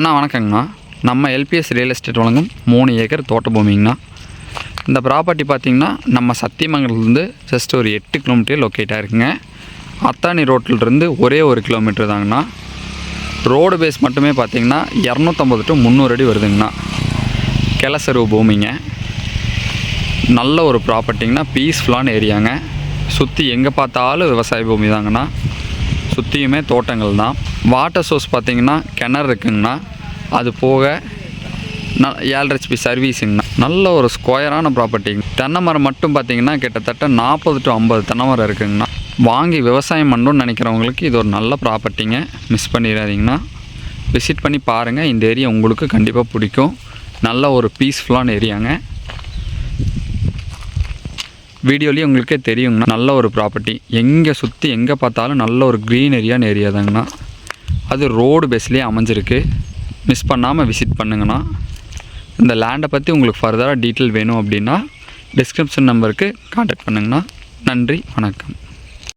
அண்ணா வணக்கங்கண்ணா. நம்ம LBS real estate வழங்கும் மூணு ஏக்கர் தோட்ட பூமிங்கண்ணா இந்த ப்ராப்பர்ட்டி பார்த்தீங்கன்னா நம்ம சத்தியமங்கலத்துலேருந்து ஜஸ்ட் ஒரு எட்டு கிலோமீட்டர் லொக்கேட் ஆகிருக்குங்க அத்தானி ரோட்டிலிருந்து ஒரே ஒரு கிலோமீட்டர் தாங்கண்ணா. ரோடு பேஸ் மட்டுமே பார்த்தீங்கன்னா இரநூத்தம்பது டு முந்நூறு அடி வருதுங்கண்ணா. கிளசருவு பூமிங்க. நல்ல ஒரு ப்ராப்பர்ட்டிங்கன்னா பீஸ்ஃபுல்லான ஏரியாங்க. சுற்றி எங்கே பார்த்தாலும் விவசாய பூமி தாங்கண்ணா. சுற்றியுமே தோட்டங்கள் தான். வாட்டர் சோர்ஸ் பார்த்தீங்கன்னா கிணறு இருக்குங்கண்ணா. அது போக ந ஏழரை ஹெச்பி சர்வீஸுங்கண்ணா நல்ல ஒரு ஸ்கொயரான ப்ராப்பர்ட்டிங்க தென்னை மரம் மட்டும் பார்த்திங்கன்னா கிட்டத்தட்ட நாற்பது டு ஐம்பது தென்னை மரம் இருக்குங்கண்ணா. வாங்கி விவசாயம் பண்ணணும்னு நினைக்கிறவங்களுக்கு இது ஒரு நல்ல ப்ராப்பர்ட்டிங்க மிஸ் பண்ணிடாதீங்கண்ணா. விசிட் பண்ணி பாருங்கள் இந்த ஏரியா உங்களுக்கு கண்டிப்பாக பிடிக்கும். நல்ல ஒரு பீஸ்ஃபுல்லான ஏரியாங்க வீடியோலேயே உங்களுக்கே தெரியுங்கண்ணா. நல்ல ஒரு ப்ராப்பர்ட்டி எங்கே சுற்றி எங்கே பார்த்தாலும் நல்ல ஒரு க்ரீனரியான ஏரியா தாங்கண்ணா. அது ரோடு பேஸ்லேயே அமைஞ்சிருக்கு. மிஸ் பண்ணாமல் விசிட் பண்ணுங்கண்ணா. இந்த லேண்டை பற்றி உங்களுக்கு ஃபர்தராக டீட்டெயில் வேணும் அப்படின்னா டிஸ்கிரிப்ஷன் நம்பருக்கு காண்டாக்ட் பண்ணுங்கண்ணா. நன்றி வணக்கம்.